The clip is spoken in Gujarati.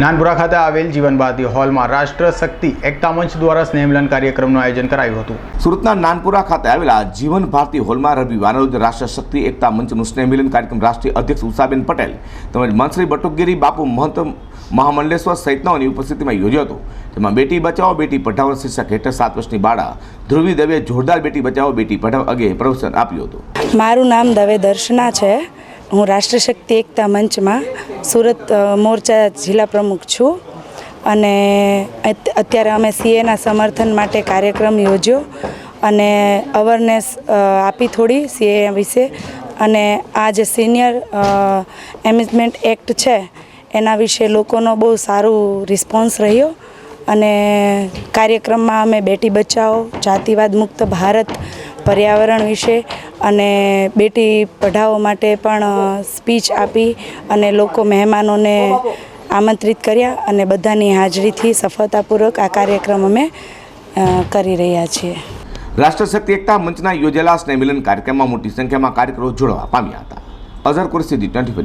નાનપુરા ખાતે આવેલ જીવનભારતી હોલમાં રાષ્ટ્ર શક્તિ એકતા મંચ દ્વારા સ્નેહમિલન કાર્યક્રમનું આયોજન કરાયું હતું. સુરતના નાનપુરા ખાતે આવેલા જીવન ભારતી હોલમાં રવિવારના રોજ રાષ્ટ્ર શક્તિ એકતા મંચનું સ્નેહમિલન કાર્યક્રમ રાષ્ટ્રીય અધ્યક્ષ ઉષાબેન પટેલ તેમજ મંત્રી બટુકગીરી બાપુ મહંત મહામંડલેશ્વર સહિતનાઓની ઉપસ્થિતિમાં યોજ્યો હતો. તેમાં બેટી બચાવો બેટી પઢાઓ શીર્ષક હેઠળ સાત વર્ષની બાળા ધ્રુવી દવે જોરદાર બેટી બચાવો બેટી પઢાવો અંગે પ્રવચન આપ્યું હતું. મારું નામ દવે દર્શના છે. હું રાષ્ટ્રશક્તિ એકતા મંચમાં સુરત મોરચા જિલ્લા પ્રમુખ છું અને અત્યારે અમે સીએના સમર્થન માટે કાર્યક્રમ યોજ્યો અને અવેરનેસ આપી થોડી સીએ વિશે અને આ જે સિનિયર એમેજમેન્ટ એક્ટ છે એના વિશે લોકોનો બહુ સારું રિસ્પોન્સ રહ્યો અને કાર્યક્રમમાં અમે બેટી બચાવો, જાતિવાદ મુક્ત ભારત પર્યાવરણ વિશે અને બેટી પઢાઓ માટે પણ સ્પીચ આપી અને લોકો મહેમાનોને આમંત્રિત કર્યા અને બધાની હાજરીથી સફળતાપૂર્વક આ કાર્યક્રમ અમે કરી રહ્યા છીએ. રાષ્ટ્રશક્તિ, એકતા મંચના યોજેલા સ્નેહમિલન કાર્યક્રમમાં મોટી સંખ્યામાં કાર્યકરો જોડવા પામ્યા હતા. અઝર કુરશીદી ટ્વેન્ટી